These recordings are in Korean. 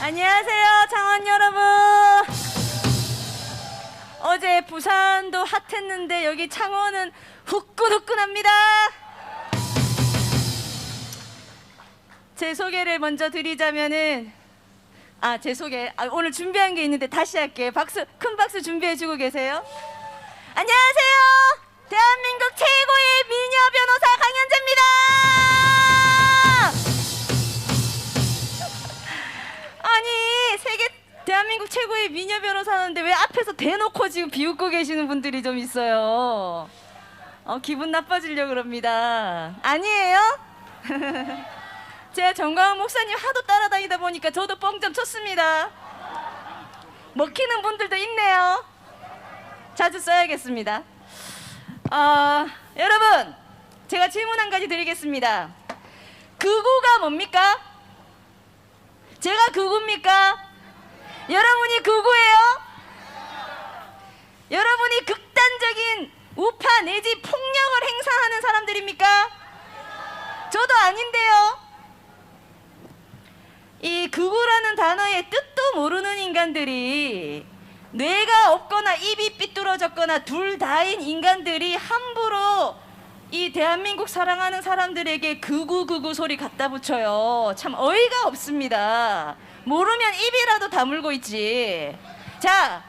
안녕하세요, 창원 여러분. 어제 부산도 핫했는데 여기 창원은 후끈후끈합니다. 제 소개를 먼저 드리자면은 아, 제 소개. 아, 오늘 준비한 게 있는데 다시 할게요. 박수, 큰 박수 준비해 주고 계세요. 안녕하세요. 대한민국 최 대한민국 최고의 미녀 변호사인데 왜 앞에서 대놓고 지금 비웃고 계시는 분들이 좀 있어요. 어, 기분 나빠지려 그럽니다. 아니에요? 제가 정광훈 목사님 하도 따라다니다 보니까 저도 뻥 좀 쳤습니다. 먹히는 분들도 있네요. 자주 써야겠습니다. 아 여러분 제가 질문 한 가지 드리겠습니다. 극우가 뭡니까? 제가 극우입니까? 여러분이 극우예요? 여러분이 극단적인 우파 내지 폭력을 행사하는 사람들입니까? 저도 아닌데요. 이 극우라는 단어의 뜻도 모르는 인간들이 뇌가 없거나 입이 삐뚤어졌거나 둘 다인 인간들이 함부로 이 대한민국 사랑하는 사람들에게 극우 극우 소리 갖다 붙여요. 참 어이가 없습니다. 모르면 입이라도 다물고 있지. 자,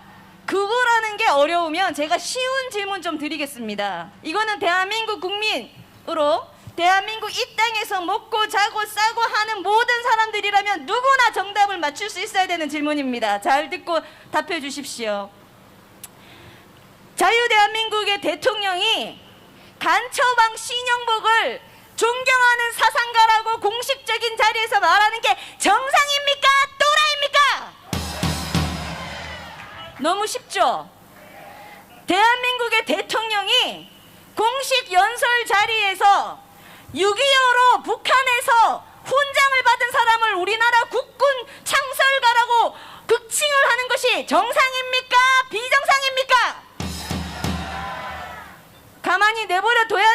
극우라는 게 어려우면 제가 쉬운 질문 좀 드리겠습니다. 이거는 대한민국 국민으로 대한민국 이 땅에서 먹고 자고 싸고 하는 모든 사람들이라면 누구나 정답을 맞출 수 있어야 되는 질문입니다. 잘 듣고 답해 주십시오. 자유대한민국의 대통령이 간처방 신영복을 존경하는 사상가라고 공식적인 자리에서 말하는 게 정상입니까? 또라입니까? 너무 쉽죠? 대한민국의 대통령이 공식 연설 자리에서 6.25로 북한에서 훈장을 받은 사람을 우리나라 국군 창설가라고 극칭을 하는 것이 정상입니까? 비정상입니까? 가만히 내버려 둬야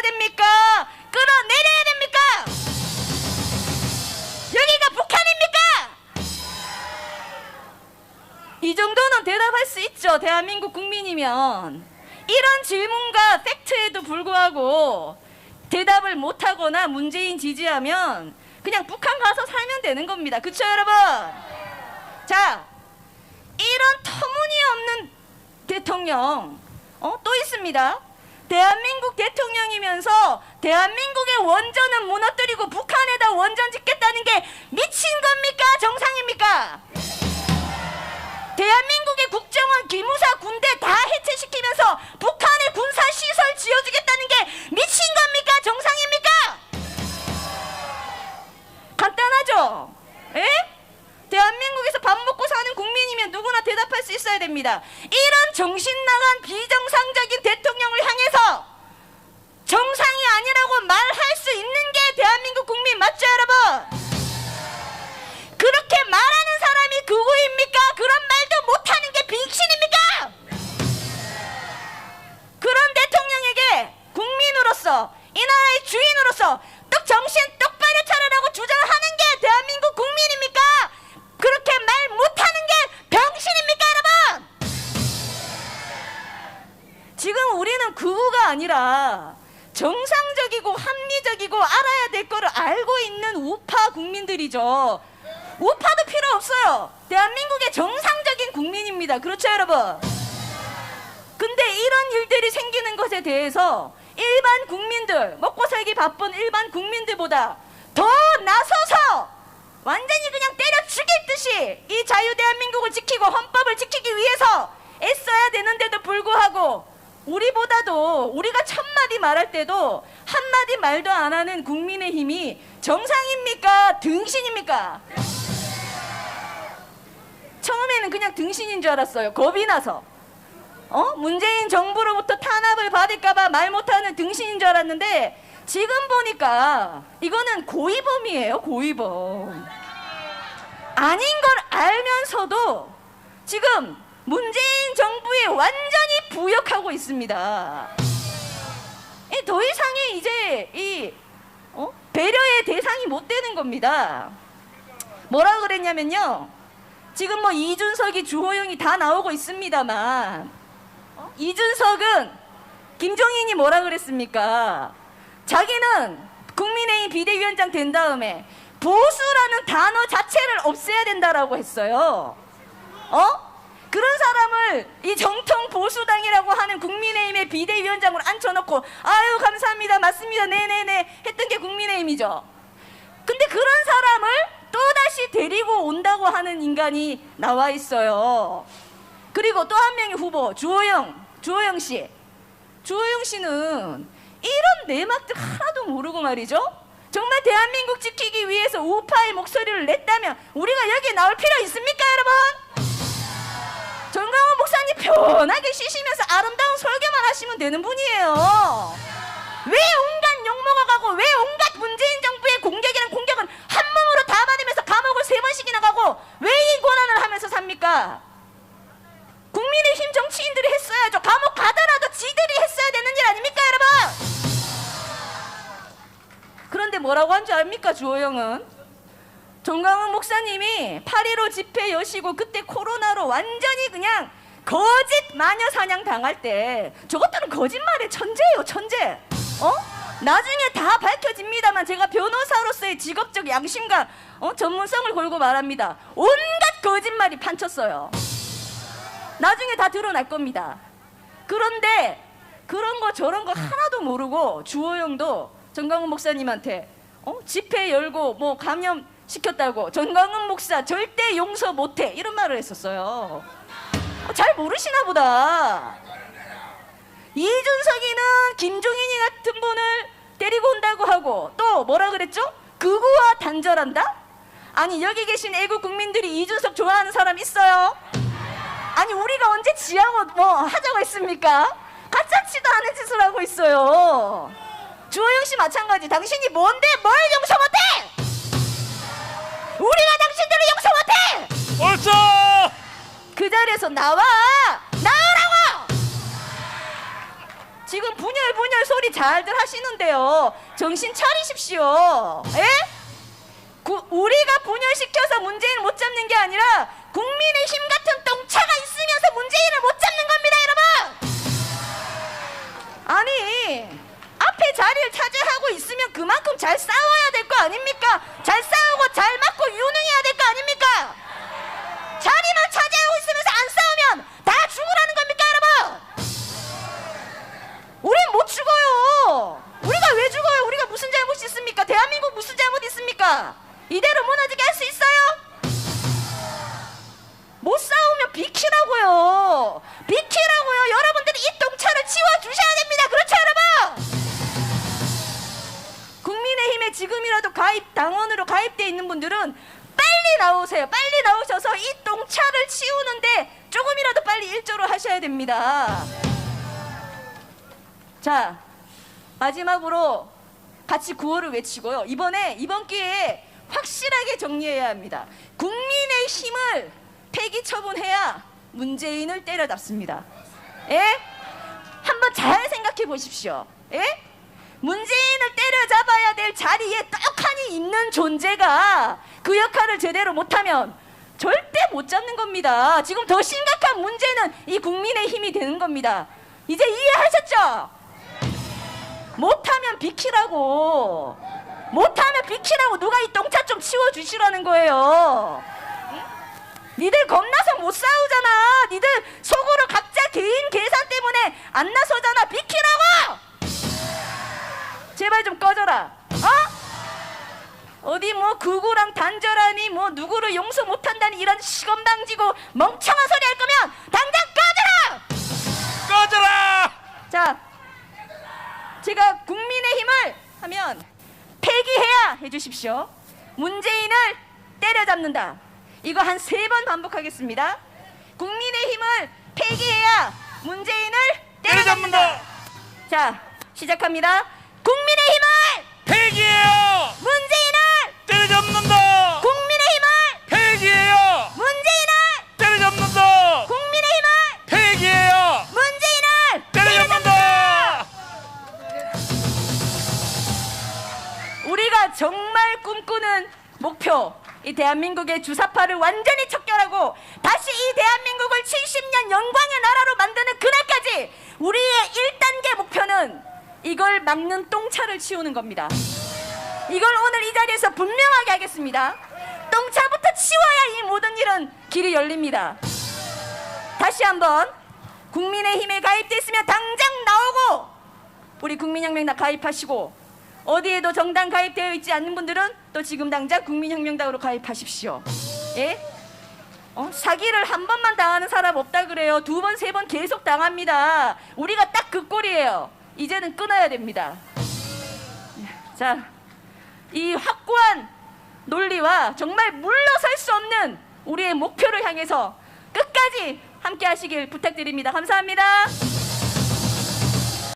대한민국 국민이면. 이런 질문과 팩트에도 불구하고 대답을 못하거나 문재인 지지하면 그냥 북한 가서 살면 되는 겁니다. 그쵸, 여러분? 자, 이런 터무니없는 대통령, 어, 또 있습니다. 대한민국 대통령이면서 대한민국의 원전은 무너뜨리고 북한에다 원전 짓겠다는 게 미친 겁니까? 정상입니까? 대한민국의 국정원, 말할 수 있는 게 대한민국 국민 맞죠, 여러분? 그렇게 말하는 사람이 극우입니까? 그런 말도 못하는 게 빙신입니까? 그런 대통령에게 국민으로서 이 나라의 주인으로서 똑 정신 똑바로 차리라고 주장하는 게 대한민국 국민입니까? 그렇게 말 못하는 게 병신입니까, 여러분? 지금 우리는 극우가 아니라 정상적이고 합리적이고 알아야 될 거를 알고 있는 우파 국민들이죠. 우파도 필요 없어요. 대한민국의 정상적인 국민입니다. 그렇죠, 여러분? 근데 이런 일들이 생기는 것에 대해서 일반 국민들, 먹고 살기 바쁜 일반 국민들보다 더 나서서 완전히 그냥 때려 죽일 듯이 이 자유대한민국을 지키고 헌법을 지키기 위해서 애써야 되는데도 불구하고 우리보다도 우리가 첫마디 말할 때도 한마디 말도 안 하는 국민의 힘이 정상입니까? 등신입니까? 처음에는 그냥 등신인 줄 알았어요. 겁이 나서. 어? 문재인 정부로부터 탄압을 받을까봐 말 못하는 등신인 줄 알았는데 지금 보니까 이거는 고의범이에요. 고의범. 아닌 걸 알면서도 지금 문재인 정부에 완전히 부역하고 있습니다. 이더 이상의 이제 이 어? 배려의 대상이 못 되는 겁니다. 뭐라 그랬냐면요. 지금 뭐 이준석이 주호영이 다 나오고 있습니다만 어? 이준석은 김종인이 뭐라 그랬습니까? 자기는 국민의힘 비대위원장 된 다음에 보수라는 단어 자체를 없애야 된다라고 했어요. 어? 그런 사람을 이 정통 보수당이라고 하는 국민의힘의 비대위원장으로 앉혀놓고 아유 감사합니다 맞습니다 네네네 했던 게 국민의힘이죠. 근데 그런 사람을 또다시 데리고 온다고 하는 인간이 나와 있어요. 그리고 또 한 명의 후보 주호영 주호영 씨 주호영 씨는 이런 내막들 하나도 모르고 말이죠. 정말 대한민국 지키기 위해서 우파의 목소리를 냈다면 우리가 여기에 나올 필요 있습니까 여러분? 편하게 쉬시면서 아름다운 설교만 하시면 되는 분이에요. 왜 온갖 욕먹어가고 왜 온갖 문재인 정부의 공격이란 공격은 한 몸으로 다 받으면서 감옥을 세 번씩이나 가고 왜이 고난을 하면서 삽니까? 국민의힘 정치인들이 했어야죠. 감옥 가더라도 지들이 했어야 되는 일 아닙니까, 여러분? 그런데 뭐라고 한 줄 압니까, 주호영은? 정강훈 목사님이 8.15 집회 여시고 그때 코로나로 완전히 그냥 거짓 마녀 사냥 당할 때 저것들은 거짓말의 천재예요 천재 어? 나중에 다 밝혀집니다만 제가 변호사로서의 직업적 양심과 어? 전문성을 걸고 말합니다 온갖 거짓말이 판쳤어요 나중에 다 드러날 겁니다 그런데 그런 거 저런 거 하나도 모르고 주호영도 정강훈 목사님한테 어? 집회 열고 뭐 감염 시켰다고 전강훈 목사 절대 용서 못해 이런 말을 했었어요. 어, 잘 모르시나 보다. 이준석이는 김종인이 같은 분을 데리고 온다고 하고 또 뭐라 그랬죠? 극우와 단절한다? 아니 여기 계신 애국 국민들이 이준석 좋아하는 사람 있어요? 아니 우리가 언제 지하고 뭐 하자고 했습니까? 가짜치도 않은 짓을 하고 있어요. 주호영 씨 마찬가지. 당신이 뭔데 뭘 용서 못해? 우리가 그 자리에서 나와! 나오라고! 지금 분열 분열 소리 잘들 하시는데요. 정신 차리십시오. 예? 구- 우리가 분열시켜서 문재인을 못 잡는 게 아니라 국민의 힘 같은 똥차가 있으면서 문재인을 못 잡는 겁니다, 여러분! 아니, 앞에 자리를 차지하고 있으면 그만큼 잘 싸워야 될 거 아닙니까? 잘 싸우고 잘 맞고 유능해야 될 거 아닙니까? 자리 이대로 무너지게 할 수 있어요? 못 싸우면 비키라고요. 비키라고요. 여러분들이 이 똥차를 치워 주셔야 됩니다. 그렇죠, 여러분? 국민의힘에 지금이라도 가입 당원으로 가입돼 있는 분들은 빨리 나오세요. 빨리 나오셔서 이 똥차를 치우는데 조금이라도 빨리 일조를 하셔야 됩니다. 자, 마지막으로 같이 구호를 외치고요. 이번에 이번 기회에 확실하게 정리해야 합니다. 국민의 힘을 폐기 처분해야 문재인을 때려잡습니다. 예? 한번 잘 생각해 보십시오. 예? 문재인을 때려잡아야 될 자리에 떡하니 있는 존재가 그 역할을 제대로 못하면 절대 못 잡는 겁니다. 지금 더 심각한 문제는 이 국민의 힘이 되는 겁니다. 이제 이해하셨죠? 못하면 비키라고. 못하면 비키라고 누가 이 똥차 좀 치워주시라는 거예요. 응? 니들 겁나서 못 싸우잖아. 니들 속으로 각자 개인 계산 때문에 안 나서잖아. 비키라고! 제발 좀 꺼져라. 어? 어디 뭐 극우랑 단절하니 뭐 누구를 용서 못한다니 이런 시건방지고 멍청한 소리 할 거면 당장 꺼져라! 꺼져라! 자, 제가 국민의힘을 하면 폐기해야 해주십시오. 문재인을 때려잡는다. 이거 한 세 번 반복하겠습니다. 국민의힘을 폐기해야 문재인을 때려잡는다. 자, 시작합니다. 국민의힘을 폐기해요! 정말 꿈꾸는 목표 이 대한민국의 주사파를 완전히 척결하고 다시 이 대한민국을 70년 영광의 나라로 만드는 그날까지 우리의 1단계 목표는 이걸 막는 똥차를 치우는 겁니다. 이걸 오늘 이 자리에서 분명하게 하겠습니다. 똥차부터 치워야 이 모든 일은 길이 열립니다. 다시 한번 국민의힘에 가입됐으면 당장 나오고 우리 국민혁명당 가입하시고 어디에도 정당 가입되어 있지 않는 분들은 또 지금 당장 국민혁명당으로 가입하십시오. 예? 어? 사기를 한 번만 당하는 사람 없다 그래요. 두 번, 세 번 계속 당합니다. 우리가 딱 그 꼴이에요. 이제는 끊어야 됩니다. 자, 이 확고한 논리와 정말 물러설 수 없는 우리의 목표를 향해서 끝까지 함께 하시길 부탁드립니다. 감사합니다.